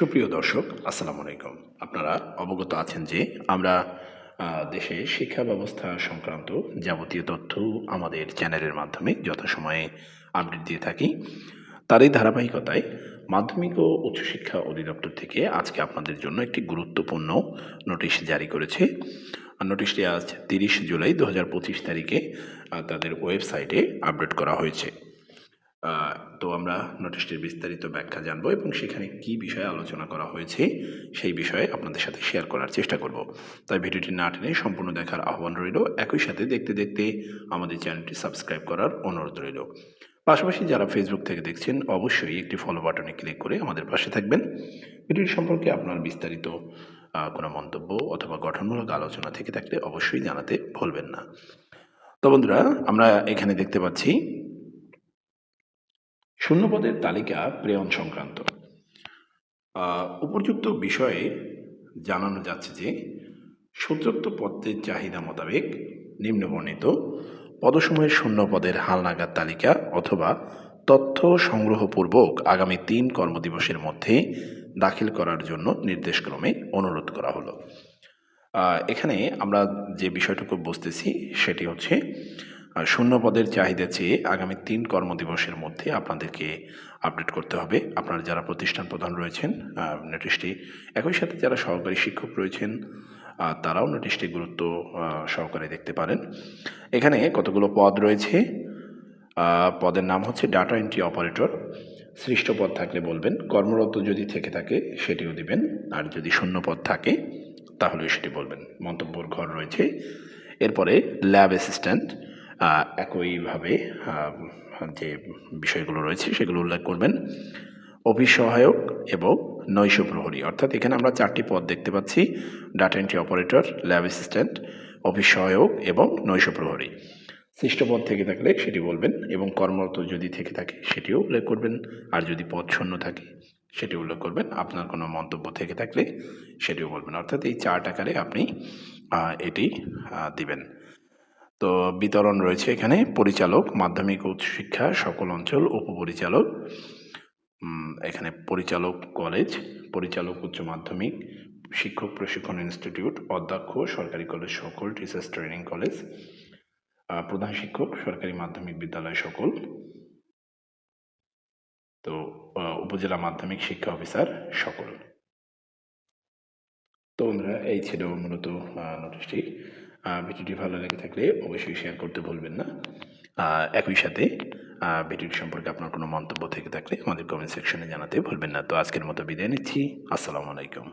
সুপ্রিয় দর্শক, আসসালামু আলাইকুম। আপনারা অবগত আছেন যে আমরা দেশে শিক্ষা ব্যবস্থা সংক্রান্ত যাবতীয় তথ্য আমাদের চ্যানেলের মাধ্যমে যথাসময়ে আপডেট দিয়ে থাকি। তারই ধারাবাহিকতায় মাধ্যমিক ও উচ্চশিক্ষা অধিদপ্তর থেকে আজকে আপনাদের জন্য একটি গুরুত্বপূর্ণ নোটিশ জারি করেছে। নোটিশটি আজ তিরিশ জুলাই দু হাজার পঁচিশ তারিখে তাদের ওয়েবসাইটে আপডেট করা হয়েছে। তো আমরা নোটিশটির বিস্তারিত ব্যাখ্যা জানব এবং সেখানে কি বিষয়ে আলোচনা করা হয়েছে সেই বিষয়ে আপনাদের সাথে শেয়ার করার চেষ্টা করব। তাই ভিডিওটি না টেনে সম্পূর্ণ দেখার আহ্বান রইল। একই সাথে দেখতে দেখতে আমাদের চ্যানেলটি সাবস্ক্রাইব করার অনুরোধ রইল। পাশাপাশি যারা ফেসবুক থেকে দেখছেন, অবশ্যই একটি ফলো বাটনে ক্লিক করে আমাদের পাশে থাকবেন। ভিডিওটি সম্পর্কে আপনার বিস্তারিত কোনো মন্তব্য অথবা গঠনমূলক আলোচনা থেকে থাকলে অবশ্যই জানাতে ভুলবেন না। তো বন্ধুরা, আমরা এখানে দেখতে পাচ্ছি শূন্যপদের তালিকা প্রেরণ সংক্রান্ত। উপযুক্ত বিষয়ে জানানো যাচ্ছে যে, সূত্রোক্ত পদের চাহিদা মোতাবেক নিম্নবর্ণিত পদসমূহের শূন্য পদের হালনাগাদ তালিকা অথবা তথ্য সংগ্রহপূর্বক আগামী তিন কর্মদিবসের মধ্যে দাখিল করার জন্য নির্দেশক্রমে অনুরোধ করা হলো। এখানে আমরা যে বিষয়টুকু বুঝতেছি সেটি হচ্ছে শূন্য পদের চাহিদা চেয়ে আগামী তিন কর্মদিবসের মধ্যে আপনাদেরকে আপডেট করতে হবে। আপনারা যারা প্রতিষ্ঠান প্রধান রয়েছেন নোটিশটি একই সাথে যারা সহকারী শিক্ষক রয়েছেন তারাও নোটিশটি গুরুত্ব সহকারে দেখতে পারেন। এখানে কতগুলো পদ রয়েছে? পদের নাম হচ্ছে ডাটা এন্ট্রি অপারেটর সৃষ্ট পদ থাকলে বলবেন, কর্মরত যদি থেকে থাকে সেটিও দিবেন, আর যদি শূন্য পদ থাকে তাহলে সেটি বলবেন। মন্তব্যর ঘর রয়েছে। এরপরে ল্যাব অ্যাসিস্ট্যান্ট একইভাবে যে বিষয়গুলো রয়েছে সেগুলো উল্লেখ করবেন। অফিস সহায়ক এবং নৈশ প্রহরী অর্থাৎ এখানে আমরা চারটি পদ দেখতে পাচ্ছি, data entry operator, lab assistant office সহায়ক এবং নৈশ প্রহরী সৃষ্ট পদ থেকে থাকলে সেটি বলবেন এবং কর্মরত যদি থেকে থাকে সেটিও উল্লেখ করবেন, আর যদি পদ শূন্য থাকে সেটি উল্লেখ করবেন। আপনার কোনো মন্তব্য থেকে থাকলে সেটিও বলবেন। অর্থাৎ এই চার্ট আকারে আপনি এটি দিবেন। তো বিতরণ রয়েছে এখানে পরিচালক, মাধ্যমিক ও উচ্চশিক্ষা সকল অঞ্চল, উপপরিচালক এখানে পরিচালক কলেজ, পরিচালক উচ্চ মাধ্যমিক, শিক্ষক প্রশিক্ষণ ইনস্টিটিউট, অধ্যক্ষ, সরকারি কলেজ সকল, টিচার্স ট্রেনিং কলেজ প্রধান শিক্ষক, সরকারি মাধ্যমিক বিদ্যালয় সকল। তো উপজেলা মাধ্যমিক শিক্ষা অফিসার সকল। তো বন্ধুরা, এই ছিল মূলত নোটিশটি। ভিডিওটি ভালো লেগে থাকলে অবশ্যই শেয়ার করতে ভুলবেন না। একই সাথে ভিডিওটি সম্পর্কে আপনার কোনো মন্তব্য থেকে থাকলে আমাদের কমেন্ট সেকশনে জানাতে ভুলবেন না। তো আজকের মতো বিদায় নিচ্ছি। আসসালামু আলাইকুম।